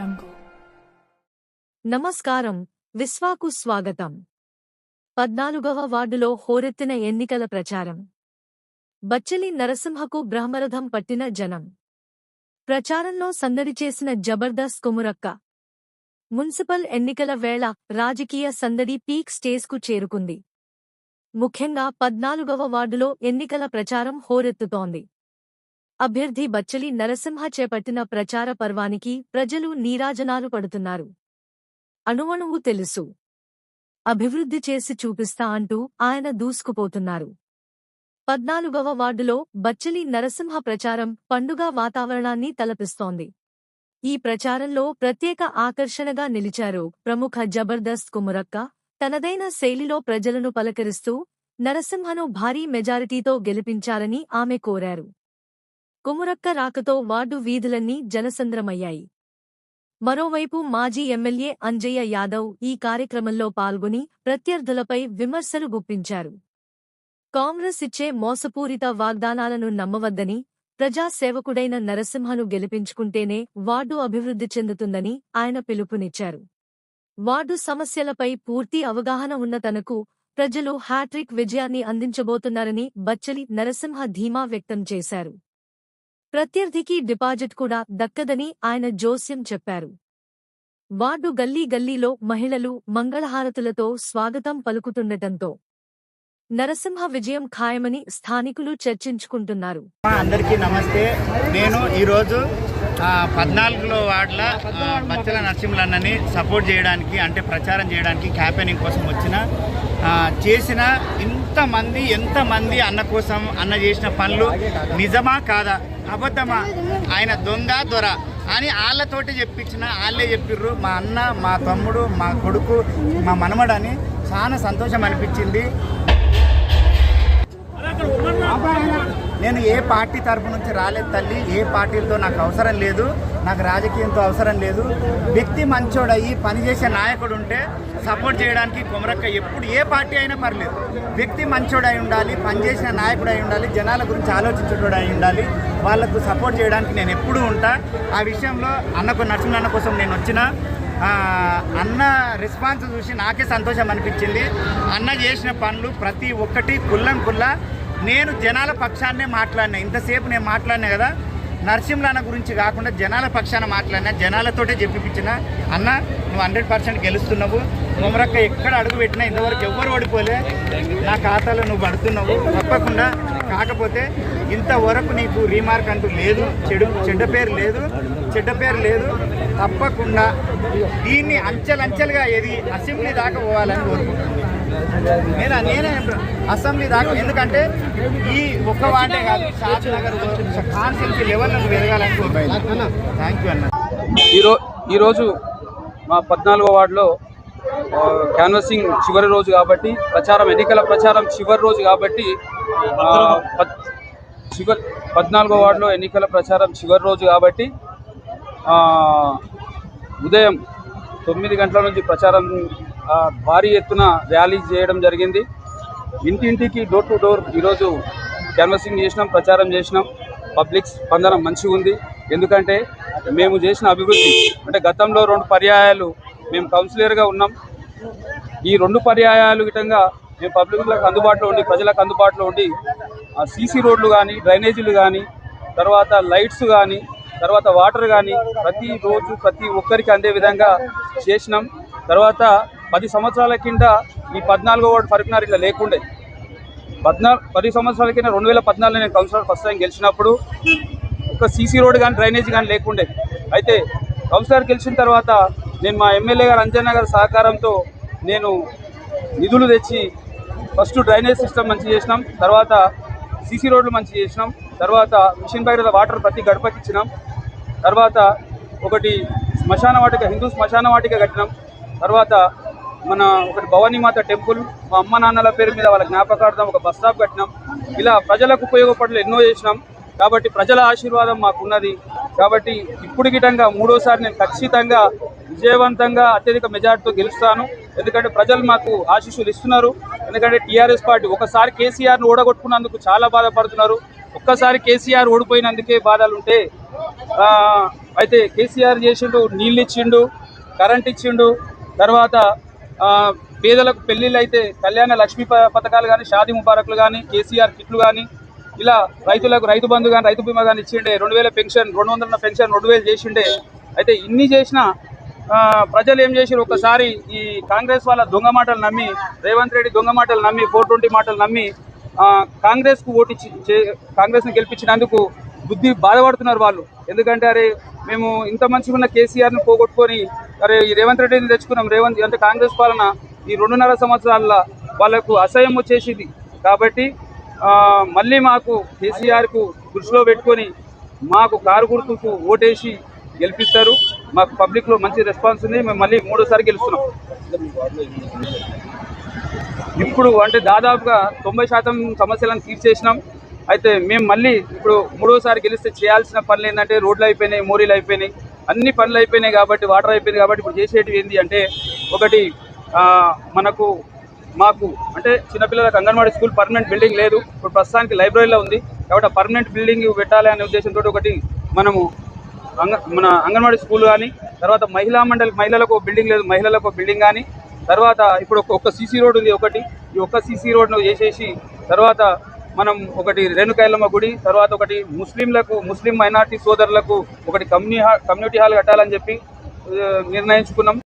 jungle. నమస్కారం. విశ్వాకు స్వాగతం. పద్నాలుగవ వార్డులో హోరెత్తిన ఎన్నికల ప్రచారం. బచ్చలి నరసింహకు బ్రహ్మరథం పట్టిన జనం. ప్రచారంలో సందడి చేసిన జబర్దస్త్ కుమురక్క. మున్సిపల్ ఎన్నికల వేళ రాజకీయ సందడి పీక్ స్టేజ్కు చేరుకుంది. ముఖ్యంగా పద్నాలుగవ వార్డులో ఎన్నికల ప్రచారం హోరెత్తుతోంది. అభ్యర్థి బచ్చలి నరసింహ చేపట్టిన ప్రచార పర్వానికి ప్రజలు నీరాజనాలు పడుతున్నారు. అణువణువు తెలుసు. అభివృద్ధి చేసి చూపిస్తా అంటూ ఆయన దూసుకుపోతున్నారు. పద్నాలుగవ వార్డులో బచ్చలి నరసింహ ప్రచారం పండుగ వాతావరణాన్ని తలపిస్తోంది. ఈ ప్రచారంలో ప్రత్యేక ఆకర్షణగా నిలిచారు ప్రముఖ జబర్దస్త్ కుమురక్క తనదైన శైలిలో ప్రజలను పలకరిస్తూ నరసింహను భారీ మెజారిటీతో గెలిపించాలని ఆమె కోరారు. కుమురక్క రాకతో వార్డు వీధులన్నీ జనసంద్రమయ్యాయి. మరోవైపు మాజీ ఎమ్మెల్యే అంజయ్య యాదవ్ ఈ కార్యక్రమంలో పాల్గొని ప్రత్యర్థులపై విమర్శలు గుప్పించారు. కాంగ్రెస్ ఇచ్చే మోసపూరిత వాగ్దానాలను నమ్మవద్దని ప్రజాసేవకుడైన నరసింహను గెలిపించుకుంటేనే వార్డు అభివృద్ధి చెందుతుందని ఆయన పిలుపునిచ్చారు. వార్డు సమస్యలపై పూర్తి అవగాహన ఉన్న తనకు ప్రజలు హ్యాట్రిక్ విజయాన్ని అందించబోతున్నారని బచ్చలి నరసింహ ధీమా వ్యక్తం చేశారు. ప్రత్యర్థికి డిపాజిట్ కూడా దక్కదని ఆయన జోస్యం చెప్పారు. వార్డు గల్లీ గల్లీలో మహిళలు మంగళహారతులతో స్వాగతం పలుకుతుండటంతో నరసింహ విజయం ఖాయమని స్థానికులు చర్చించుకుంటున్నారు. అందరికీ నమస్తే. నేను ఈరోజు ఆ, పద్నాలుగులో వార్డుల ఆ, బచ్చల నరసింహలన్నని సపోర్ట్ చేయడానికి అంటే ప్రచారం చేయడానికి క్యాంపెయినింగ్ కోసం వచ్చిన చేసిన ఇంతమంది ఎంతమంది అన్న కోసం అన్న చేసిన పనులు నిజమా కాదా? అబద్ధమా? ఆయన దొంగ దొర అని వాళ్ళతోటి చెప్పించిన వాళ్ళే చెప్పిర్రు. మా అన్న మా తమ్ముడు మా కొడుకు మా మనమడని చాలా సంతోషం అనిపించింది. నేను ఏ పార్టీ తరపు నుంచి రాలేదు తల్లి. ఏ పార్టీలతో నాకు అవసరం లేదు. నాకు రాజకీయంతో అవసరం లేదు. వ్యక్తి మంచోడయ్యి పనిచేసే నాయకుడు ఉంటే సపోర్ట్ చేయడానికి కొమరక్క ఎప్పుడు ఏ పార్టీ అయినా పర్లేదు. వ్యక్తి మంచోడై ఉండాలి పనిచేసిన నాయకుడు అయి ఉండాలి జనాల గురించి ఆలోచించేటోడు అయి ఉండాలి. వాళ్ళకు సపోర్ట్ చేయడానికి నేను ఎప్పుడూ ఉంటా. ఆ విషయంలో అన్నకు నరసింహన్న కోసం నేను వచ్చిన. అన్న రెస్పాన్స్ చూసి నాకే సంతోషం అనిపించింది. అన్న చేసిన పనులు ప్రతి ఒక్కటి కుల్లం కుల్ల. నేను జనాల పక్షాన్నే మాట్లాడినా. ఇంతసేపు నేను మాట్లాడినా కదా. నరసింహన్న గురించి కాకుండా జనాల పక్షాన మాట్లాడినా జనాలతోటే చెప్పిపించిన అన్న నువ్వు హండ్రెడ్ పర్సెంట్ గెలుస్తున్నావు. కొమరక్క ఎక్కడ అడుగు పెట్టినా ఇంతవరకు ఎవ్వరు ఓడిపోలే. నా ఖాతాలో నువ్వు పడుతున్నావు. తప్పకుండా కాకపోతే ఇంతవరకు నీకు రీమార్క్ అంటూ లేదు చెడు చెడ్డ పేరు లేదు చెడ్డ పేరు లేదు. తప్పకుండా దీన్ని అంచెలంచెలుగా ఏది అసెంబ్లీ దాకా పోవాలని కోరుకుంటున్నాను. నేను నేనే అసెంబ్లీ దాకా ఎందుకంటే ఈ ఒక్క వాటే కాదు షాద్ నగర్ లెవెల్ నుంచి పెరగాలని కోరుకుంటున్నాను. థ్యాంక్ యూ అన్న. ఈరో ఈరోజు మా పద్నాలుగో వార్డులో క్యాన్వసింగ్ చివరి రోజు కాబట్టి ప్రచారం ఎన్నికల ప్రచారం చివరి రోజు కాబట్టి చివరి పద్నాలుగో వార్డులో ఎన్నికల ప్రచారం చివరి రోజు కాబట్టి ఉదయం తొమ్మిది గంటల నుంచి ప్రచారం భారీ ఎత్తున ర్యాలీ చేయడం జరిగింది. ఇంటింటికి డోర్ టు డోర్ ఈరోజు క్యాన్వసింగ్ చేసినాం ప్రచారం చేసినాం. పబ్లిక్ స్పందన మంచిగా ఉంది ఎందుకంటే మేము చేసిన అభివృద్ధి అంటే గతంలో రెండు పర్యాయాలు మేము కౌన్సిలర్గా ఉన్నాం. ఈ రెండు పర్యాయాలు విధంగా మేము పబ్లిక్లకు అందుబాటులో ఉండి ప్రజలకు అందుబాటులో ఉండి సీసీ రోడ్లు కానీ డ్రైనేజీలు కానీ తర్వాత లైట్స్ కానీ తర్వాత వాటర్ కానీ ప్రతి రోజు ప్రతి ఒక్కరికి అందే విధంగా చేసినాం. తర్వాత పది సంవత్సరాల కింద ఈ పద్నాలుగో వార్డు పరిజ్ఞానం ఇట్లా లేకుండే. పద్నా పది సంవత్సరాల కింద రెండు వేల పద్నాలుగులో నేను కౌన్సిలర్ ఫస్ట్ టైం గెలిచినప్పుడు ఒక సీసీ రోడ్ కానీ డ్రైనేజ్ కానీ లేకుండే. అయితే కౌన్సిలర్ గెలిచిన తర్వాత నేను మా ఎమ్మెల్యే గారు అంజన్న గారి సహకారంతో నేను నిధులు తెచ్చి ఫస్ట్ డ్రైనేజ్ సిస్టమ్ మంచి చేసినాం తర్వాత సీసీ రోడ్లు మంచి చేసినాం తర్వాత మిషన్ భగీరథ వాటర్ ప్రతి గడపకి ఇచ్చినాం తర్వాత ఒకటి శ్మశాన వాటిక హిందూ శ్మశాన వాటిక కట్టినాం తర్వాత మన ఒకటి భవానీమాత టెంపుల్ మా అమ్మ నాన్నల పేరు మీద వాళ్ళ జ్ఞాపకార్థం ఒక బస్ స్టాప్ కట్టినాం. ఇలా ప్రజలకు ఉపయోగపడలు ఎన్నో చేసినాం. కాబట్టి ప్రజల ఆశీర్వాదం మాకున్నది. కాబట్టి ఇప్పుడు గిటంగా మూడోసారి నేను ఖచ్చితంగా విజయవంతంగా అత్యధిక మెజార్టీతో గెలుస్తాను. ఎందుకంటే ప్రజలు మాకు ఆశీస్సులు ఇస్తున్నారు. ఎందుకంటే టీఆర్ఎస్ పార్టీ ఒకసారి కేసీఆర్ను ఓడగొట్టుకున్నందుకు చాలా బాధపడుతున్నారు. ఒక్కసారి కేసీఆర్ ఓడిపోయినందుకే బాధలు ఉంటే అయితే కేసీఆర్ చేసిండు నీళ్ళు ఇచ్చిండు కరెంట్ ఇచ్చిండు తర్వాత పేదలకు పెళ్ళిళ్ళు అయితే కళ్యాణ లక్ష్మీ ప- పథకాలు కానీ షాదీ ముబారక్లు కానీ కేసీఆర్ కిట్లు కానీ ఇలా రైతులకు రైతు బంధు కానీ రైతు బీమా కానీ ఇచ్చిండే రెండు వేల పెన్షన్ రెండు వందల పెన్షన్ రెండు వేలు చేసిండే అయితే ఇన్ని చేసినా ప్రజలు ఏం చేశారు ఒకసారి ఈ కాంగ్రెస్ వాళ్ళ దొంగ మాటలు నమ్మి రేవంత్ రెడ్డి దొంగ మాటలు నమ్మి ఫోర్ ట్వంటీ మాటలు నమ్మి కాంగ్రెస్కు ఓటు చే- కాంగ్రెస్ని గెలిపించినందుకు బుద్ధి బాధపడుతున్నారు వాళ్ళు. ఎందుకంటే అరే మేము ఇంత మంచిగా ఉన్న కేసీఆర్ని పోగొట్టుకొని అరే ఈ రేవంత్ రెడ్డిని తెచ్చుకున్నాం రేవంత్ అంటే కాంగ్రెస్ పాలన ఈ రెండున్నర సంవత్సరాల వాళ్ళకు అసహ్యం వచ్చేసింది. కాబట్టి మళ్ళీ మాకు కేసీఆర్కు దృష్టిలో పెట్టుకొని మాకు కారు గుర్తుకు ఓటేసి గెలిపిస్తారు. మాకు పబ్లిక్లో మంచి రెస్పాన్స్ ఉంది. మేము మళ్ళీ మూడోసారి గెలుస్తున్నాం. ఇప్పుడు అంటే దాదాపుగా తొంభై శాతం సమస్యలను తీర్చేసినాం అయితే మేము మళ్ళీ ఇప్పుడు మూడోసారి గెలిస్తే చేయాల్సిన పనులు ఏంటంటే రోడ్లు అయిపోయినాయి మోరీలు అయిపోయినాయి. అన్ని పనులు అయిపోయినాయి కాబట్టి వాటర్ అయిపోయింది కాబట్టి ఇప్పుడు చేసేటివి ఏంటి అంటే ఒకటి మనకు మాకు అంటే చిన్నపిల్లలకు అంగన్వాడీ స్కూల్ పర్మనెంట్ బిల్డింగ్ లేదు. ఇప్పుడు ప్రస్తుతానికి లైబ్రరీలో ఉంది. కాబట్టి పర్మనెంట్ బిల్డింగ్ పెట్టాలి అనే ఉద్దేశంతో ఒకటి మనము మన అంగన్వాడీ స్కూల్ కానీ తర్వాత మహిళా మండలి మహిళలకు బిల్డింగ్ లేదు మహిళలకు బిల్డింగ్ కానీ తర్వాత ఇప్పుడు ఒక- సీసీ రోడ్ ఉంది ఒకటి ఈ ఒక్క సీసీ రోడ్ను చేసేసి తర్వాత మనం ఒకటి రేణుకాయలమ్మ గుడి తర్వాత ఒకటి ముస్లింలకు ముస్లిం మైనార్టీ సోదరులకు ఒకటి కమ్యూని కమ్యూనిటీ హాల్ కట్టాలని చెప్పి నిర్ణయించుకున్నాం.